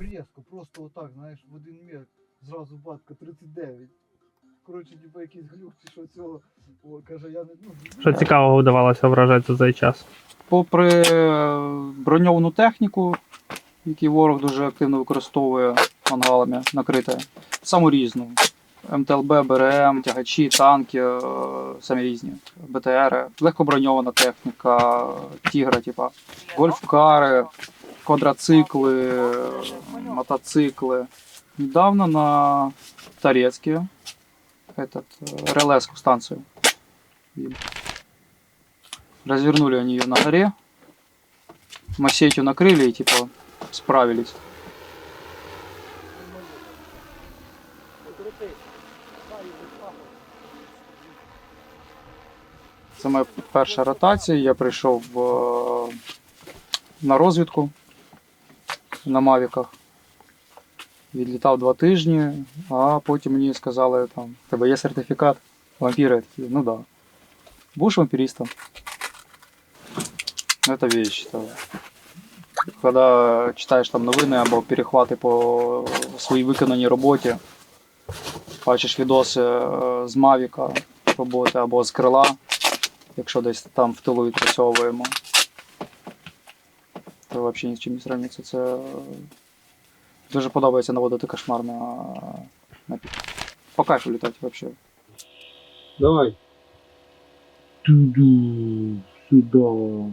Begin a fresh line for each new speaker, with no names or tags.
різко, просто отак, знаєш, в один мір, зразу батка 39. Коротше, типу якийсь глюк чи що цього. О, каже, я не ну,
Що цікавого вдавалося вражати за цей час?
Попри е, броньовану техніку, яку ворог дуже активно використовує мангалами накрите, саму різну. МТЛБ, БРМ, тягачі, танки, е, самі різні, БТРи, легкоброньована техніка, тігра, типа, гольфкари, квадроцикли, е, мотоцикли. Недавно на Торецке этот, э, релеску станцию. Развернули они ее на горе. Массетью накрыли и типа справились. Це моя перша ротація. Я прийшов е, на розвідку на Мавіках. Відлітав два тижні, а потім мені сказали, там, «В тебе є сертифікат вампіра. Я такий, ну да. Будеш вампіристом? Ну, Это вещь. Это... Когда читаєш там новини або перехвати по своїй виконаній роботі, бачиш відоси е, з Мавіка роботи або з крила, якщо десь там в тилу відпрацьовуємо. Це взагалі ні з чим не сравниться. Це дуже подобається наводити кошмар на, на пік. По кайфу літати взагалі.
Давай. Туду, сюда.